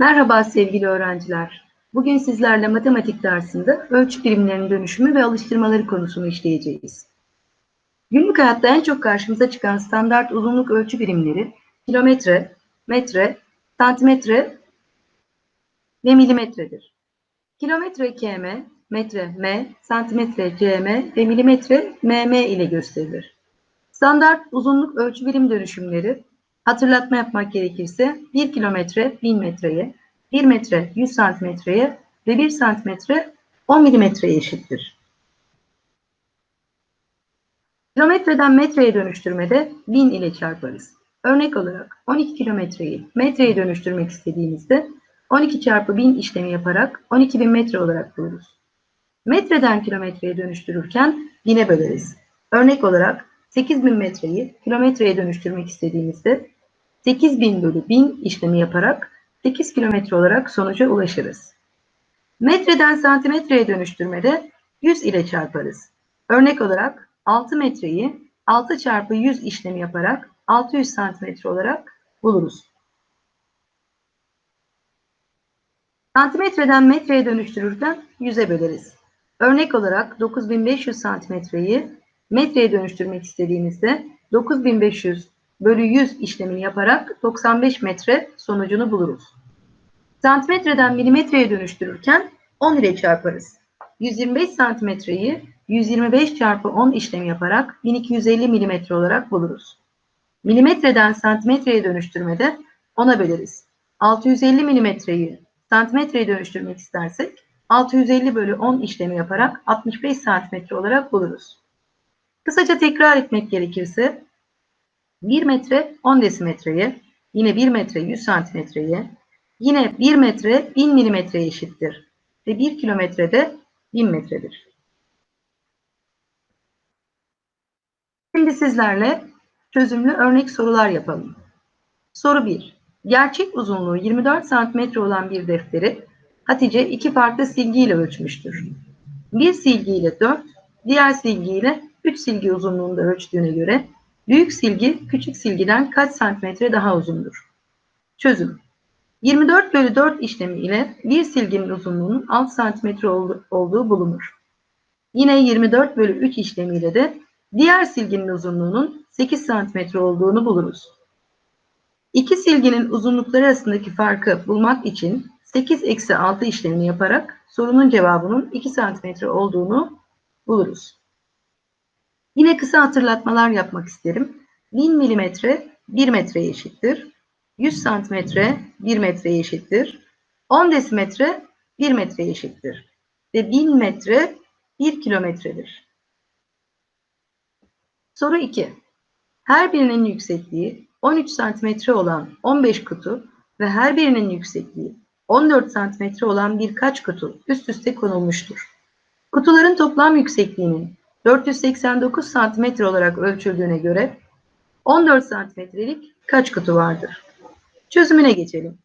Merhaba sevgili öğrenciler. Bugün sizlerle matematik dersinde ölçü birimlerinin dönüşümü ve alıştırmaları konusunu işleyeceğiz. Günlük hayatta en çok karşımıza çıkan standart uzunluk ölçü birimleri kilometre, metre, santimetre ve milimetredir. Kilometre km, metre m, santimetre cm ve milimetre mm ile gösterilir. Standart uzunluk ölçü birim dönüşümleri Hatırlatma yapmak gerekirse 1 kilometre 1000 metreye, 1 metre 100 santimetreye ve 1 santimetre 10 milimetreye eşittir. Kilometreden metreye dönüştürmede 1000 ile çarparız. Örnek olarak 12 kilometreyi metreye dönüştürmek istediğimizde 12 çarpı 1000 işlemi yaparak 12.000 metre olarak buluruz. Metreden kilometreye dönüştürürken 1000'e böleriz. Örnek olarak 8000 metreyi kilometreye dönüştürmek istediğimizde 8000 bölü 1000 işlemi yaparak 8 kilometre olarak sonuca ulaşırız. Metreden santimetreye dönüştürmede 100 ile çarparız. Örnek olarak 6 metreyi 6 çarpı 100 işlemi yaparak 600 santimetre olarak buluruz. Santimetreden metreye dönüştürürken 100'e böleriz. Örnek olarak 9500 santimetreyi metreye dönüştürmek istediğimizde 9500 bölü 100 işlemini yaparak 95 metre sonucunu buluruz. Santimetreden milimetreye dönüştürürken 10 ile çarparız. 125 santimetreyi 125 çarpı 10 işlemi yaparak 1250 milimetre olarak buluruz. Milimetreden santimetreye dönüştürmede 10'a böleriz. 650 milimetreyi santimetreye dönüştürmek istersek 650 bölü 10 işlemi yaparak 65 santimetre olarak buluruz. Kısaca tekrar etmek gerekirse 1 metre 10 desimetreye, yine 1 metre 100 santimetreye, yine 1 metre 1000 milimetreye eşittir. Ve 1 kilometre de 1000 metredir. Şimdi sizlerle çözümlü örnek sorular yapalım. Soru 1. Gerçek uzunluğu 24 santimetre olan bir defteri Hatice iki farklı silgiyle ölçmüştür. Bir silgiyle 4, diğer silgiyle 3 silgi uzunluğunda ölçtüğüne göre büyük silgi küçük silgiden kaç santimetre daha uzundur? Çözüm. 24 bölü 4 işlemi ile bir silginin uzunluğunun 6 santimetre olduğu bulunur. Yine 24 bölü 3 işlemiyle de diğer silginin uzunluğunun 8 santimetre olduğunu buluruz. İki silginin uzunlukları arasındaki farkı bulmak için 8 eksi 6 işlemini yaparak sorunun cevabının 2 santimetre olduğunu buluruz. Yine kısa hatırlatmalar yapmak isterim. 1000 milimetre 1 metreye eşittir. 100 santimetre 1 metreye eşittir. 10 desimetre 1 metreye eşittir. Ve 1000 metre 1 kilometredir. Soru 2. Her birinin yüksekliği 13 santimetre olan 15 kutu ve her birinin yüksekliği 14 santimetre olan birkaç kutu üst üste konulmuştur. Kutuların toplam yüksekliğinin 489 santimetre olarak ölçüldüğüne göre 14 santimetrelik kaç kutu vardır? Çözümüne geçelim.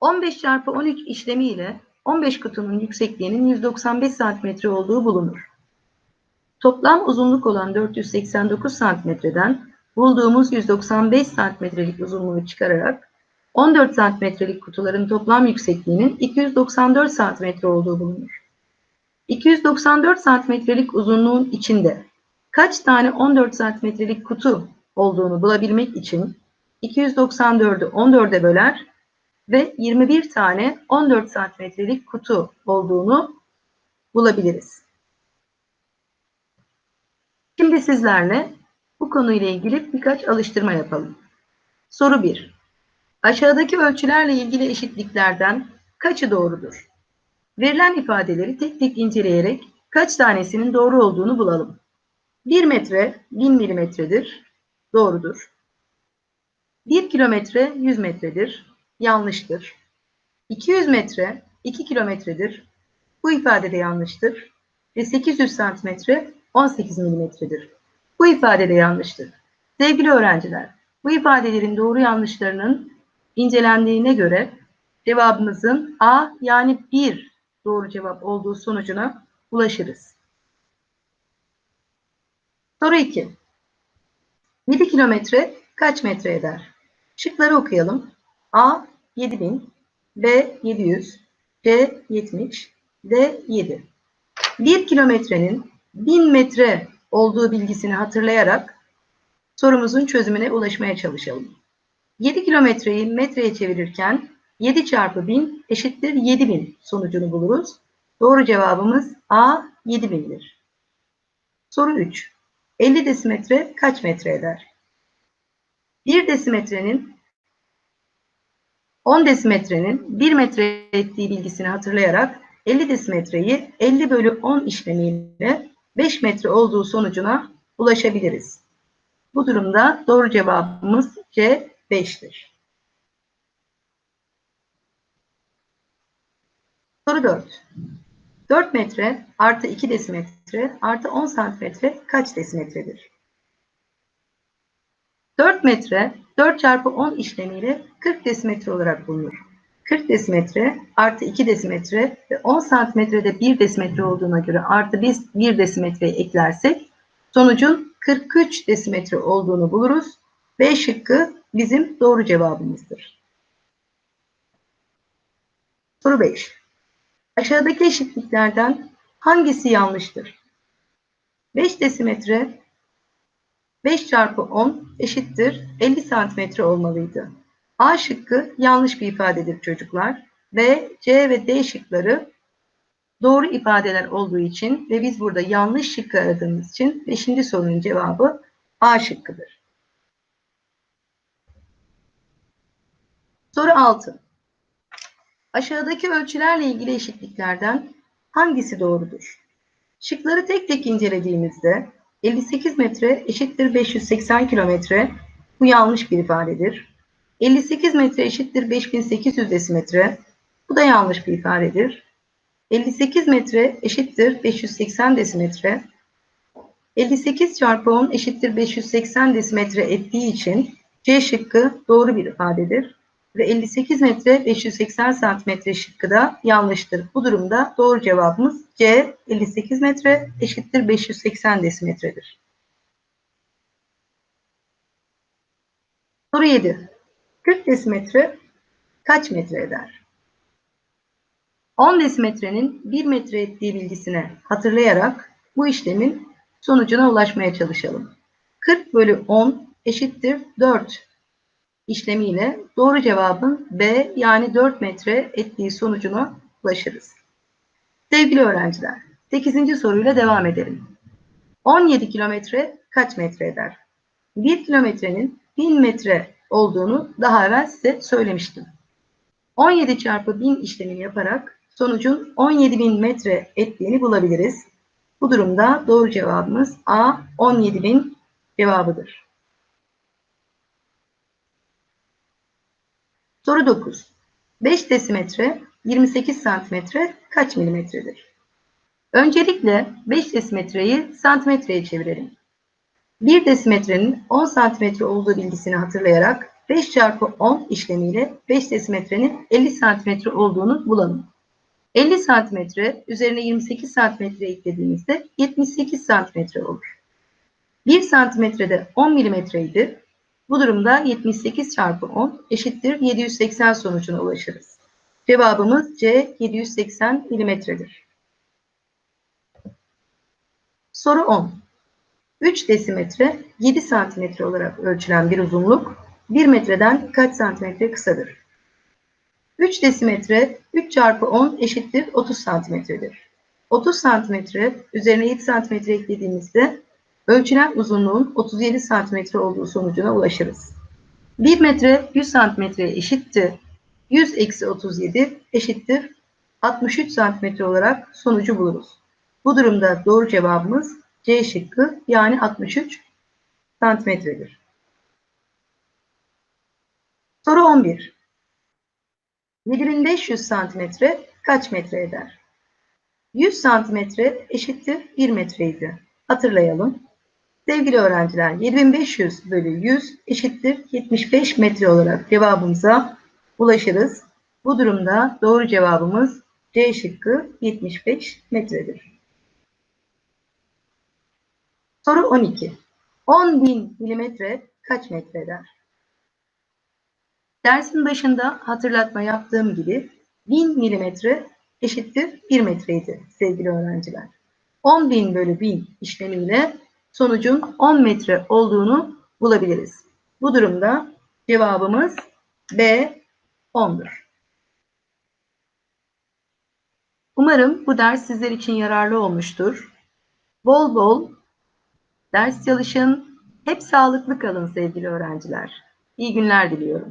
15 çarpı 13 işlemi ile 15 kutunun yüksekliğinin 195 santimetre olduğu bulunur. Toplam uzunluk olan 489 santimetreden bulduğumuz 195 santimetrelik uzunluğu çıkararak 14 santimetrelik kutuların toplam yüksekliğinin 294 santimetre olduğu bulunur. 294 santimetrelik uzunluğun içinde kaç tane 14 santimetrelik kutu olduğunu bulabilmek için 294'ü 14'e böler ve 21 tane 14 santimetrelik kutu olduğunu bulabiliriz. Şimdi sizlerle bu konuyla ilgili birkaç alıştırma yapalım. Soru 1. Aşağıdaki ölçülerle ilgili eşitliklerden kaçı doğrudur? Verilen ifadeleri tek tek inceleyerek kaç tanesinin doğru olduğunu bulalım. 1 metre 1000 milimetredir. Doğrudur. 1 kilometre 100 metredir. Yanlıştır. 200 metre 2 kilometredir. Bu ifade de yanlıştır. Ve 800 santimetre 18 milimetredir. Bu ifade de yanlıştır. Sevgili öğrenciler, bu ifadelerin doğru yanlışlarının incelendiğine göre cevabımızın A yani 1 doğru cevap olduğu sonucuna ulaşırız. Soru 2. 7 kilometre kaç metre eder? Şıkları okuyalım. A 7000, B 700, C 70, D 7. 1 kilometrenin 1000 metre olduğu bilgisini hatırlayarak sorumuzun çözümüne ulaşmaya çalışalım. 7 kilometreyi metreye çevirirken 7 çarpı 1000 eşittir 7000 sonucunu buluruz. Doğru cevabımız A 7000'dir. Soru 3. 50 desimetre kaç metre eder? 1 desimetrenin 10 desimetrenin 1 metre ettiği bilgisini hatırlayarak 50 desimetreyi 50 bölü 10 işlemiyle 5 metre olduğu sonucuna ulaşabiliriz. Bu durumda doğru cevabımız C 5'tir. Soru 4. 4 metre artı 2 desimetre artı 10 santimetre kaç desimetredir? 4 metre 4 çarpı 10 işlemiyle 40 desimetre olarak bulunur. 40 desimetre artı 2 desimetre ve 10 santimetrede 1 desimetre olduğuna göre artı biz 1 desimetreyi eklersek sonucun 43 desimetre olduğunu buluruz. B şıkkı bizim doğru cevabımızdır. Soru 5. Aşağıdaki eşitliklerden hangisi yanlıştır? 5 desimetre 5 çarpı 10 eşittir 50 santimetre olmalıydı. A şıkkı yanlış bir ifadedir çocuklar. B, C ve D şıkları doğru ifadeler olduğu için ve biz burada yanlış şıkkı aradığımız için 5. sorunun cevabı A şıkkıdır. Soru 6. Aşağıdaki ölçülerle ilgili eşitliklerden hangisi doğrudur? Şıkları tek tek incelediğimizde 58 metre eşittir 580 kilometre bu yanlış bir ifadedir. 58 metre eşittir 5800 desimetre bu da yanlış bir ifadedir. 58 metre eşittir 580 desimetre. 58 çarpı 10 eşittir 580 desimetre ettiği için C şıkkı doğru bir ifadedir ve 58 metre 580 santimetre şıkkı da yanlıştır. Bu durumda doğru cevabımız C 58 metre eşittir 580 desimetredir. Soru 7. 40 desimetre kaç metre eder? 10 desimetrenin 1 metre ettiği bilgisine hatırlayarak bu işlemin sonucuna ulaşmaya çalışalım. 40 bölü 10 eşittir 4 işlemiyle doğru cevabın B yani 4 metre ettiği sonucuna ulaşırız. Sevgili öğrenciler, 8. soruyla devam edelim. 17 kilometre kaç metre eder? 1 kilometrenin 1000 metre olduğunu daha evvel size söylemiştim. 17 çarpı 1000 işlemini yaparak sonucun 17.000 metre ettiğini bulabiliriz. Bu durumda doğru cevabımız A 17.000 cevabıdır. Soru 9. 5 desimetre 28 santimetre kaç milimetredir? Öncelikle 5 desimetreyi santimetreye çevirelim. 1 desimetrenin 10 santimetre olduğu bilgisini hatırlayarak 5 çarpı 10 işlemiyle 5 desimetrenin 50 santimetre olduğunu bulalım. 50 santimetre üzerine 28 santimetre eklediğimizde 78 santimetre olur. 1 santimetrede 10 milimetreydi. Bu durumda 78 çarpı 10 eşittir 780 sonucuna ulaşırız. Cevabımız C 780 milimetredir. Soru 10. 3 desimetre 7 santimetre olarak ölçülen bir uzunluk 1 metreden kaç santimetre kısadır? 3 desimetre 3 çarpı 10 eşittir 30 santimetredir. 30 santimetre üzerine 7 santimetre eklediğimizde ölçülen uzunluğun 37 santimetre olduğu sonucuna ulaşırız. 1 metre 100 santimetreye eşittir. 100 eksi 37 eşittir 63 santimetre olarak sonucu buluruz. Bu durumda doğru cevabımız C şıkkı yani 63 santimetredir. Soru 11. 7500 santimetre kaç metre eder? 100 santimetre eşittir 1 metreydi. Hatırlayalım. Sevgili öğrenciler 7500 bölü 100 eşittir 75 metre olarak cevabımıza ulaşırız. Bu durumda doğru cevabımız C şıkkı 75 metredir. Soru 12. 10.000 milimetre kaç metre? Dersin başında hatırlatma yaptığım gibi 1000 milimetre eşittir 1 metreydi sevgili öğrenciler. 10.000 bölü 1000 işlemiyle sonucun 10 metre olduğunu bulabiliriz. Bu durumda cevabımız B 10'dur. Umarım bu ders sizler için yararlı olmuştur. Bol bol ders çalışın. Hep sağlıklı kalın sevgili öğrenciler. İyi günler diliyorum.